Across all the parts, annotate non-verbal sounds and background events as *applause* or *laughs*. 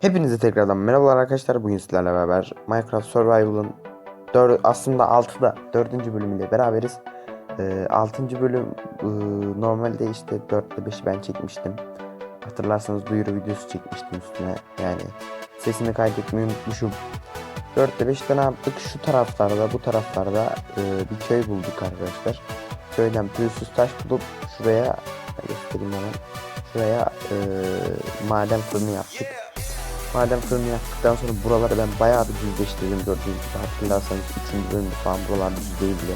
Hepinize tekrardan merhabalar arkadaşlar. Bugün sizlerle beraber Minecraft Survival'ın aslında 6'da 4. bölümüyle beraberiz. Ee, 6. bölüm e, normalde işte 4 ile 5'i ben çekmiştim. Hatırlarsanız duyuru videosu çekmiştim üstüne. Yani sesini kaydetmeyi unutmuşum. 4 ile 5'te ne yaptık? Şu taraflarda bu taraflarda e, bir köy bulduk arkadaşlar. Köyden pürüzsüz taş bulup şuraya göstereyim hemen. Şuraya e, maden fırını yaptık. Madem fırını yaptıktan sonra buraları ben bayağı bir düzleştirdim gördüğünüz gibi hatırlarsanız 3. bölümde falan buralar düz değildi.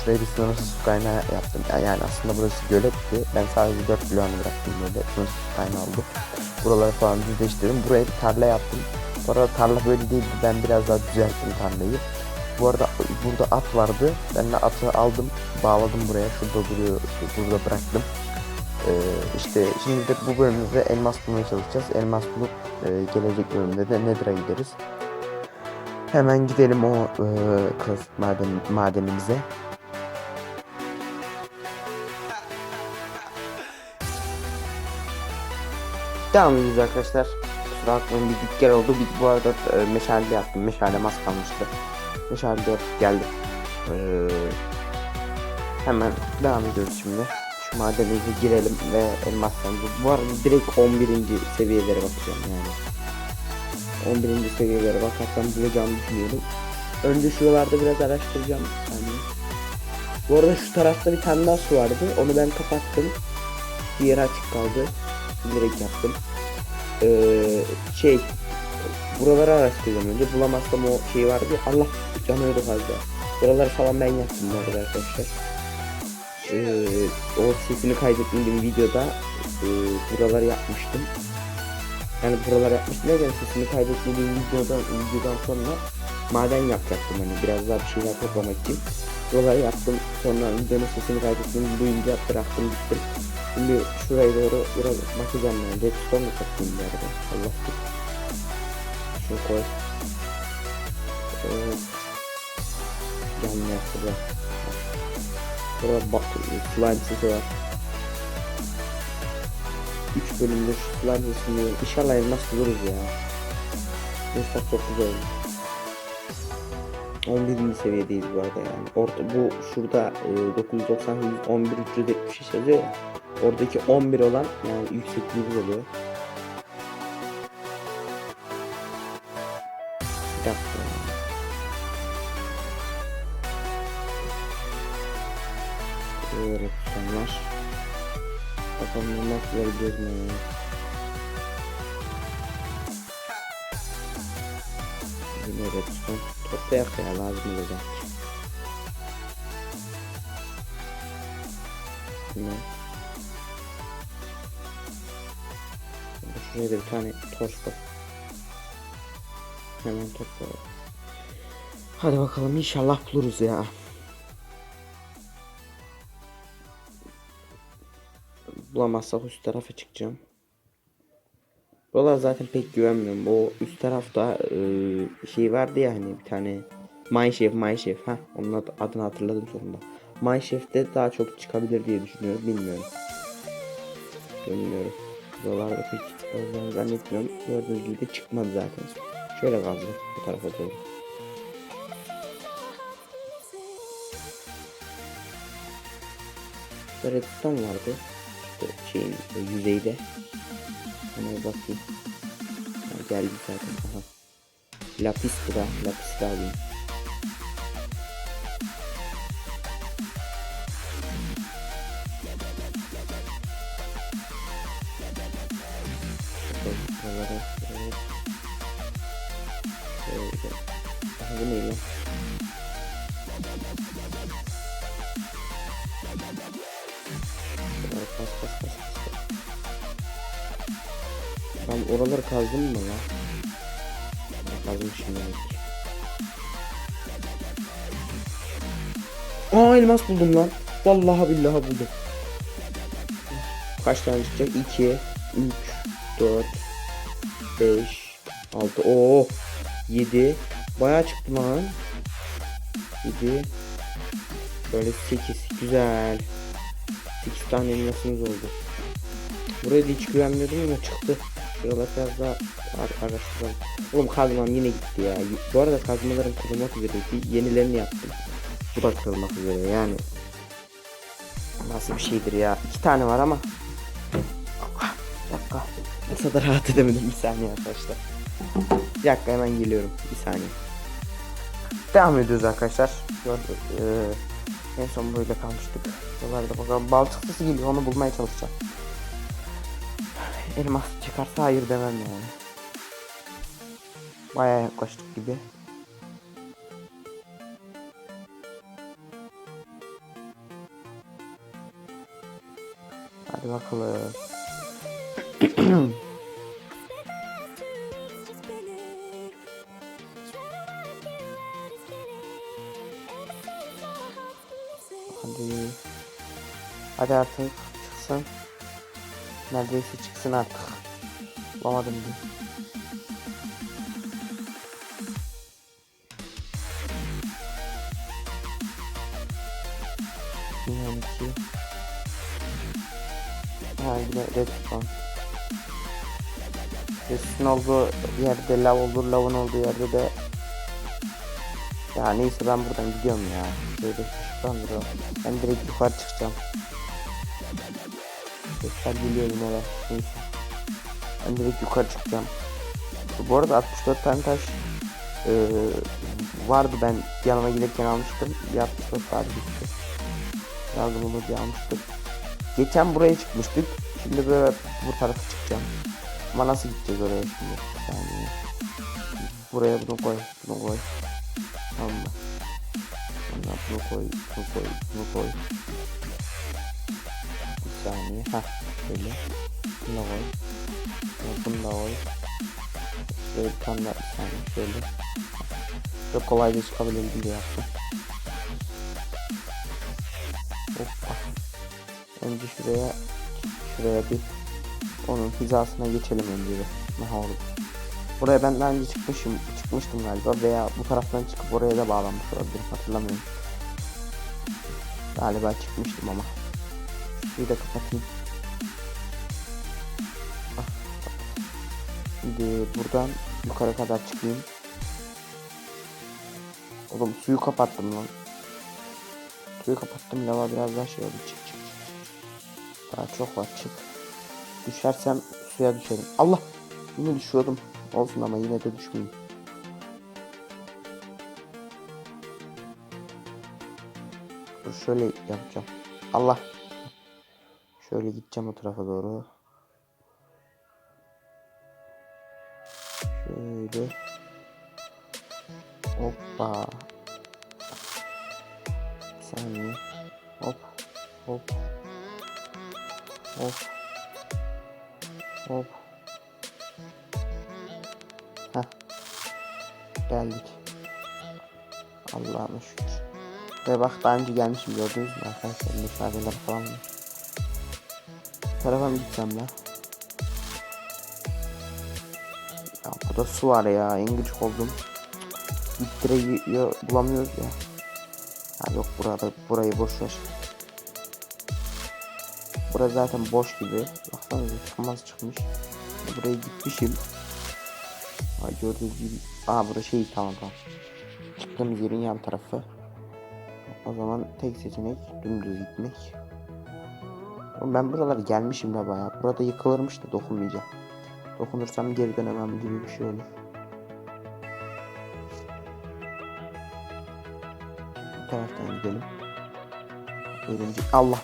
Şuraya bir sınırsız su kaynağı yaptım. Ya- Yani aslında burası göletti. Ben sadece 4 bloğunu bıraktım böyle sınırsız su kaynağı oldu. Buraları falan düzleştirdim. Buraya bir tarla yaptım. Bu arada tarla böyle değildi. Ben biraz daha düzelttim tarlayı. Bu arada burada at vardı. Ben de atı aldım. Bağladım buraya. Şurada duruyor. Burada bıraktım. Ee, işte şimdi de bu bölümde de elmas bulmaya çalışacağız. Elmas bulup e, gelecek bölümde de Nether'a gideriz. Hemen gidelim o e, klasik maden, madenimize. Devam ediyoruz arkadaşlar. Kusura bakmayın bir git gel oldu. Bir, bu arada e, meşale yaptım. Meşale az kalmıştı. Meşale yapıp geldim. Ee, hemen devam ediyoruz şimdi. Şu madenimize girelim ve elmastan bu- arada direkt 11. seviyelere bakacağım yani. 11. seviyelere bakarsam bulacağımı düşünüyorum. Önce şuralarda biraz araştıracağım. Yani. Bu arada şu tarafta bir tane daha su vardı. Onu ben kapattım. Diğeri açık kaldı. Direkt yaptım. Ee, şey buraları araştıracağım önce. Bulamazsam o şey vardı. Allah canıyordu fazla. Buraları falan ben yaptım bu arada arkadaşlar. Ee, o sesini kaydettiğim videoda e, buraları yapmıştım. Yani buraları yapmıştım derken sesini kaydettiğim videodan, videodan sonra maden yapacaktım hani biraz daha bir şeyler toplamak için. Buraları yaptım. Sonra videonun sesini kaydettiğim duyunca bıraktım gittim. Şimdi şuraya doğru biraz bakacağım yani. Redstone mu takayım bu arada? Allah. Şunu koy. Evet. Canlı yaptı Bak slime sesi var. 3 bölümde şu slime sesini. İnşallah elmas buluruz ya. Elmas çok güzel oldu. 11. seviyedeyiz bu arada yani. Orta bu şurada e, 998 11 373 yazıyor ya. Oradaki 11 olan yani yüksekliğimiz oluyor. Evet sonlar. Bakalım ne nasıl yapacağız mı? Yine redstone. Toplayak ya lazım olacak. Yine. Şuraya bir tane torç koy. Hemen toplayalım. Hadi bakalım inşallah buluruz ya. Bulamazsak üst tarafa çıkacağım. Buralar zaten pek güvenmiyorum. O üst tarafta e, şey vardı ya hani bir tane Mineshaft Mineshaft ha onun ad- adını hatırladım sonunda. Mineshaft'te daha çok çıkabilir diye düşünüyorum. Bilmiyorum. Bilmiyorum. Buralarda pek olacağını zannetmiyorum. Gördüğünüz gibi de çıkmadı zaten. Şöyle kaldı bu tarafa doğru. Böyle redstone vardı şeyin yüzeyde. Ona bakayım. Ha, geldi zaten. Aha. Lapis. Lapis de. Oraları kazdın mı ya? Kazmışım demek. Aa elmas buldum lan. Vallahi billahi buldum. Kaç tane çıkacak? 2, 3, 4, 5, 6, oo 7. Bayağı çıktı lan. 7, böyle 8. Güzel. 8 tane elmasımız oldu. Buraya da hiç güvenmiyordum ama çıktı. Şuralar biraz daha ar- araştıralım. Oğlum kazmam yine gitti ya. Bu arada kazmalarım kırılmak üzereydi. Yenilerini yaptım. Bu da kırılmak üzere yani. Nasıl bir şeydir ya. İki tane var ama. Allah, Bir dakika. Nasıl da rahat edemedim bir saniye arkadaşlar. Bir dakika hemen geliyorum. Bir saniye. Devam ediyoruz arkadaşlar. Gördük. Ee, en son böyle kalmıştık. Buralarda bakalım balçık sesi geliyor onu bulmaya çalışacağım. Elmas çıkarsa hayır demem yani. Baya yaklaştık gibi. Hadi bakalım. Hadi. Hadi artık çıksın. Neredeyse çıksın artık. Bulamadım diye. Yine iki. Ha yine redstone. Redstone olduğu yerde lav olur, lavın olduğu yerde de ya neyse ben buradan gidiyorum ya. Böyle ışıklandırıyor. Ben direkt yukarı çıkacağım. Sesler geliyor yine de. Neyse. Ben direkt yukarı çıkacağım. Bu arada 64 tane taş eee, vardı ben yanıma giderken almıştım. Bir 64 vardı işte. Lazım olur diye almıştık. Geçen buraya çıkmıştık. Şimdi böyle bu tarafa çıkacağım. Ama nasıl gideceğiz oraya şimdi? Saniye. Buraya bunu koy, bunu koy. Tamam mı? Bunu koy, bunu koy, bunu koy. Saniye. Hah, böyle. Bunu da koy. Bunu da koy. Şöyle bir tane daha bir saniye şöyle. Çok kolayca çıkabilirim diye yaptım. Hoppa. Önce şuraya, şuraya bir onun hizasına geçelim önce bir. Aha oldu. Buraya ben daha önce çıkmışım, çıkmıştım galiba veya bu taraftan çıkıp oraya da bağlanmış olabilirim hatırlamıyorum. Galiba çıkmıştım ama. Şurayı da kapatayım. Ah. Şimdi buradan yukarı kadar çıkayım. Oğlum suyu kapattım lan. Suyu kapattım lava biraz daha şey oldu çık çık çık. Daha çok var çık. Düşersem suya düşerim. Allah! Yine düşüyordum. Olsun ama yine de düşmeyeyim. Dur şöyle yapacağım. Allah! Şöyle gideceğim o tarafa doğru. Şöyle. Hoppa. Bir saniye. Hop. Hop. Hop. Hop. Heh. Geldik. Allah'ıma şükür. Ve bak daha önce gelmişim gördünüz mü arkadaşlar? Meşaleler falan var. Tarafa mı gideceğim lan? Ya burada su var ya. En gıcık oldum. Bittireyi bulamıyoruz ya. Ha yok burada burayı boş ver. Burası zaten boş gibi. Baksanıza çıkmaz çıkmış. Buraya gitmişim. Ha gördüğünüz gibi. Aa burası şey tamam tamam. Çıktığımız yerin yan tarafı. O zaman tek seçenek dümdüz gitmek. Ben buralara gelmişim de bayağı. Burada yıkılırmış da dokunmayacağım. Dokunursam geri dönemem gibi bir şey olur. Bu taraftan gidelim. Eğlence. Allah.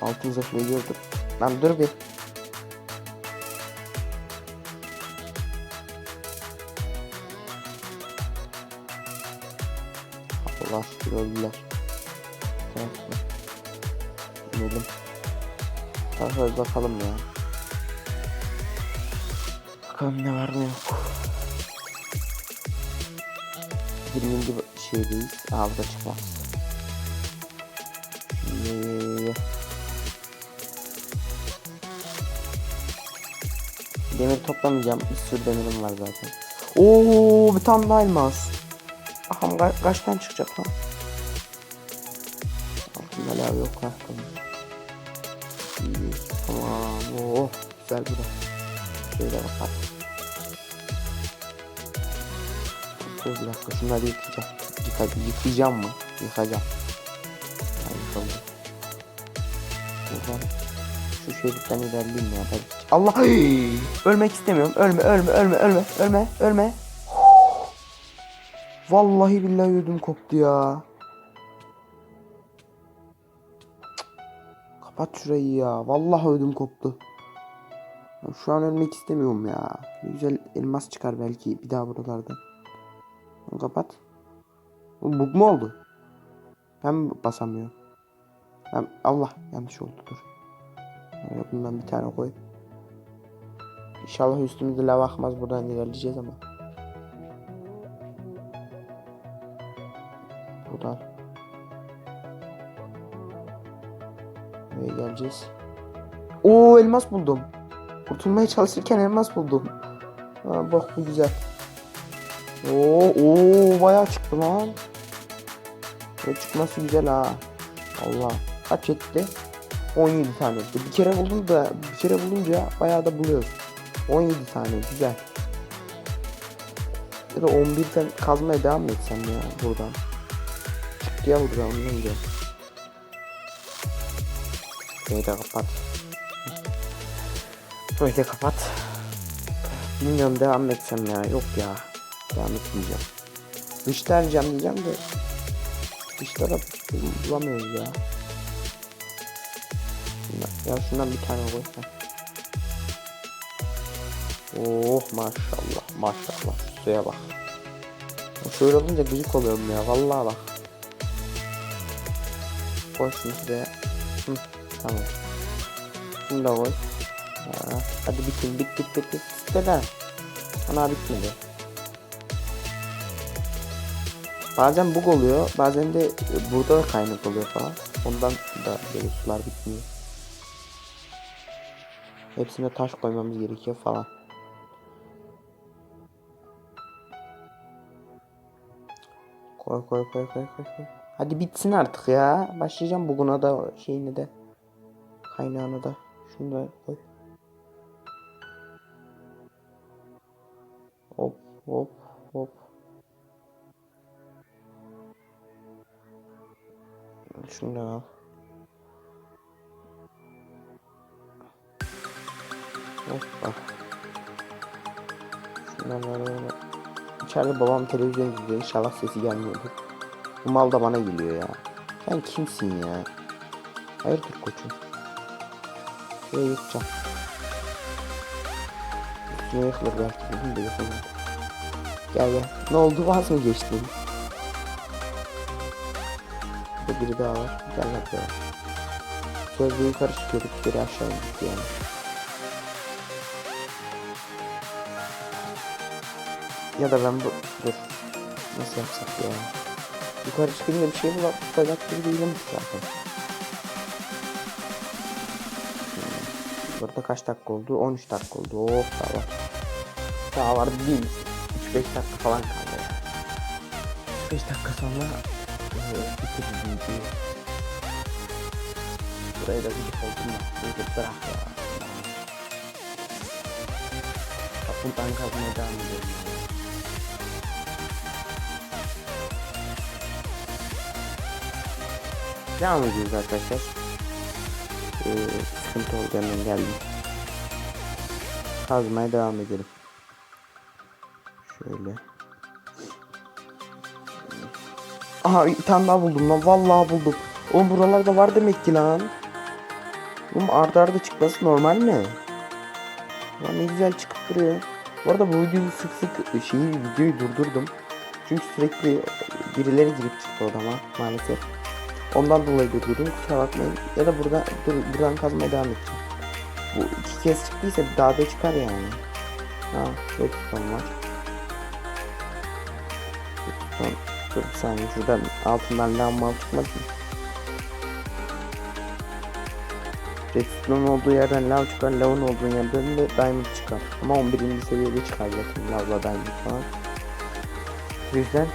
Altın zırhlı gördüm. Lan dur bir. Allah şükür öldüler. Tarafta. Bir bakalım ya. Bakalım ne var ne yok. 20. şeydeyiz. Aa burada çıkmaz. Şimdi... Demir toplamayacağım. Bir sürü demirim var zaten. Oo bir tane daha elmas. Aha ka- kaç tane çıkacak lan? Altında lav yok ha tamam. Tamam. Oh güzel bir de. Şöyle. Dur bir dakika şunları yıkayacağım. Yıka, yıkayacağım mı? Yıkacağım. Ha, yıkaldı. Buradan şu şeritten ilerleyeyim ya. Belki. Allah! Ölmek istemiyorum. Ölme, ölme, ölme, ölme, ölme, ölme. Vallahi billahi ödüm koptu ya. Kapat şurayı ya. Vallahi ödüm koptu. Şu an ölmek istemiyorum ya. Güzel elmas çıkar belki bir daha buralardan. Kapat. Bu bug mu oldu? Ben basamıyorum? Ben Allah yanlış oldu dur. Şöyle Bundan bir tane koy. İnşallah üstümüzde lava akmaz buradan ilerleyeceğiz ama. Geleceğiz? Oo elmas buldum. Kurtulmaya çalışırken elmas buldum. Ha, bak bu güzel. Oo, oo bayağı çıktı lan. Ve çıkması güzel ha. Allah. Kaç etti? 17 tane. etti. Bir kere buldum da bir kere bulunca bayağı da buluyoruz. 17 tane güzel. Ya da 11'den kazmaya devam mı etsem ya buradan? Çıktı ya buradan ondan önce. Burayı da kapat. Burayı da kapat. Bilmiyorum devam etsem ya. Yok ya. Devam etmeyeceğim. Dışta arayacağım diyeceğim de. Bul- bulamıyoruz ya. Ya şundan bir tane koy. sen. Oh maşallah maşallah. Suya bak. Şöyle olunca gıcık oluyorum ya. Vallahi bak. Koy şunu şuraya. Hı, tamam. Şunu da koy. Ha, hadi bitin bit bit bit bit. Lan. Ana bitmedi. Bazen bug oluyor, bazen de burada da kaynak oluyor falan. Ondan da böyle sular bitmiyor. Hepsine taş koymamız gerekiyor falan. Koy koy koy koy koy koy. Hadi bitsin artık ya. Başlayacağım buguna da şeyini de. Kaynağını da. Şunu koy. Hop hop hop. Şunu da al. Hoppa. Şundan böyle. İçeride babam televizyon izliyor. İnşallah sesi gelmiyordur. Bu mal da bana geliyor ya. Sen kimsin ya? Hayırdır koçum? Şuraya yıkacağım. Üstüne yıkılır belki dedim de yıkılmadı. Gel gel. Ne oldu vaz mı geçtin? Burada biri daha var. Gel lan buraya. Sözde yukarı çıkıyorduk geri aşağı indik yani. Ya da ben bu... Dur. Nasıl yapsak ya? Yukarı çıkınca bir şey bulan tutacak gibi değilim zaten. Burada kaç dakika oldu? 13 dakika oldu. Oh daha var. Daha var değil. 3-5 dakika falan kaldı. ya. 5 dakika sonra e, bitiririz videoyu. Buraya da gidip oldum da. Böyle bırak ya. Bak buradan kazmaya devam ediyorum. Devam ediyoruz arkadaşlar. Ee, sıkıntı hemen geldim. Kazmaya devam edelim. Şöyle. Aha bir tane daha buldum lan. Vallahi buldum. Oğlum buralarda var demek ki lan. Oğlum arda arda çıkması normal mi? Lan ne güzel çıkıp duruyor. Bu arada bu videoyu sık sık şeyi videoyu durdurdum. Çünkü sürekli birileri girip çıktı odama maalesef. Ondan dolayı durdurdum kusura bakmayın. Ya da burada dur, buradan kazmaya devam edeceğim. Bu iki kez çıktıysa daha da çıkar yani. Ha redstone var. Redstone. Dur bir saniye şuradan altından lamba çıkmaz mı? Redstone olduğu yerden lav çıkar, lavın olduğu yerden de diamond çıkar. Ama 11. seviyede çıkar zaten lavla diamond falan. O yüzden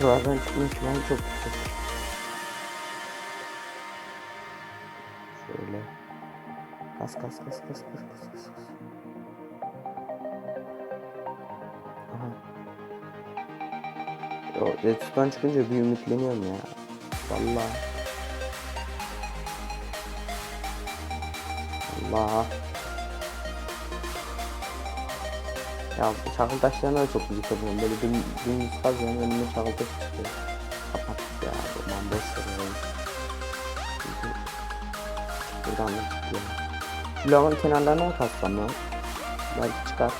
buralardan çıkma ihtimali çok yüksek. Kas kas kas kas kas kas. Aha. O Redstone'dan çıkınca bir ümitleniyorum ya. Valla. Allah. Ya çakıl taşlarına da çok yıkılıyorum. Böyle dün, dün kazıyorum önüme çakıl taşı çıkıyor. Kapattık ya. Aman boş ver. Buradan da çıkıyor. Lavın kenarlarına mı katsam lan? Belki çıkar.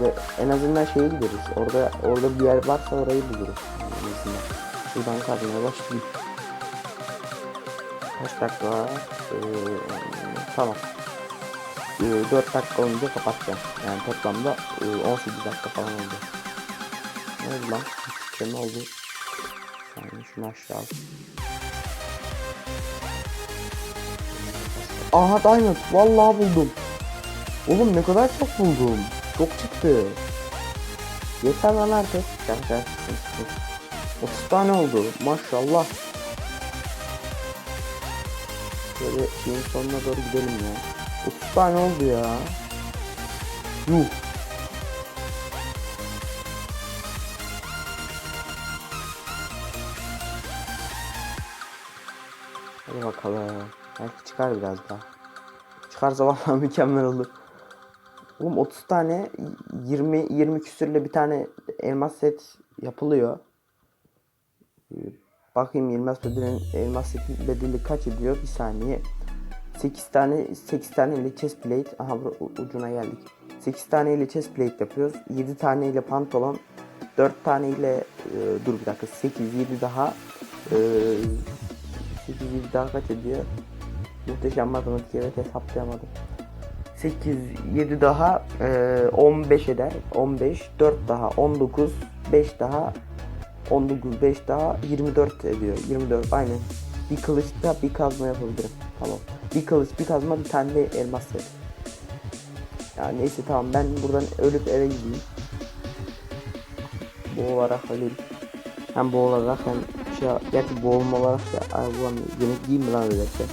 Ve en azından şeye gideriz. Orada orada bir yer varsa orayı buluruz. Yani en azından. Şuradan kazmaya başlayayım. Kaç dakika? Ee, tamam. Ee, 4 dakika olunca kapatacağım. Yani toplamda e, 18 dakika falan oldu. Ne oldu lan? Ne oldu? Yani şunu aşağı Aha diamond. Vallahi buldum. Oğlum ne kadar çok buldum. Çok çıktı. Yeter lan artık. Gel gel. 30 tane oldu. Maşallah. Böyle şeyin sonuna doğru gidelim ya. 30 tane oldu ya. Yuh. Hadi bakalım. Belki çıkar biraz daha. Çıkarsa *laughs* vallahi mükemmel olur. Oğlum 30 tane 20 20 küsürle bir tane elmas set yapılıyor. Bakayım elmas bedeli elmas setin bedeli kaç ediyor? Bir saniye. 8 tane 8 tane ile chest plate. Aha ucuna geldik. 8 tane ile chest plate yapıyoruz. 7 tane ile pantolon. 4 tane ile e, dur bir dakika 8 7 daha e, 8 7 daha kaç ediyor? Muhteşem matematik evet hesaplayamadım. 8 7 daha e, 15 eder. 15 4 daha 19 5 daha 19 5 daha 24 ediyor. 24 aynen. Bir kılıçta bir kazma yapabilirim. Tamam. Bir kılıç bir kazma bir tane de elmas set. Ya neyse tamam ben buradan ölüp eve gideyim. Boğularak öleyim. Hem boğularak hem şey gerçi boğulma olarak da ay ulan yemek yiyeyim mi lan ölerken?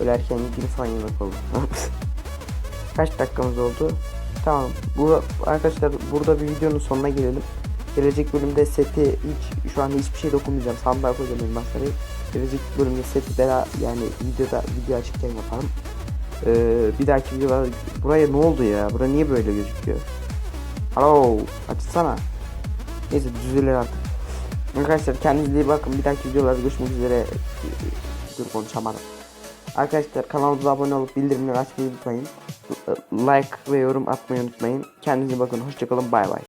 Ölerken falan yemek oldu. Kaç dakikamız oldu? Tamam. Bu arkadaşlar burada bir videonun sonuna gelelim. Gelecek bölümde seti hiç şu an hiçbir şey dokunmayacağım. Sandığa koyacağım elmasları. Gelecek bölümde seti bera yani videoda video açıkken yaparım. Ee, bir dahaki videoda buraya ne oldu ya? Bura niye böyle gözüküyor? Alo, açsana. Neyse düzelir artık. Arkadaşlar kendinize iyi bakın. Bir dahaki videolarda görüşmek üzere. Dur konuşamadım. Arkadaşlar kanalımıza abone olup bildirimleri açmayı unutmayın. Like ve yorum atmayı unutmayın. Kendinize bakın. Hoşçakalın. Bay bay.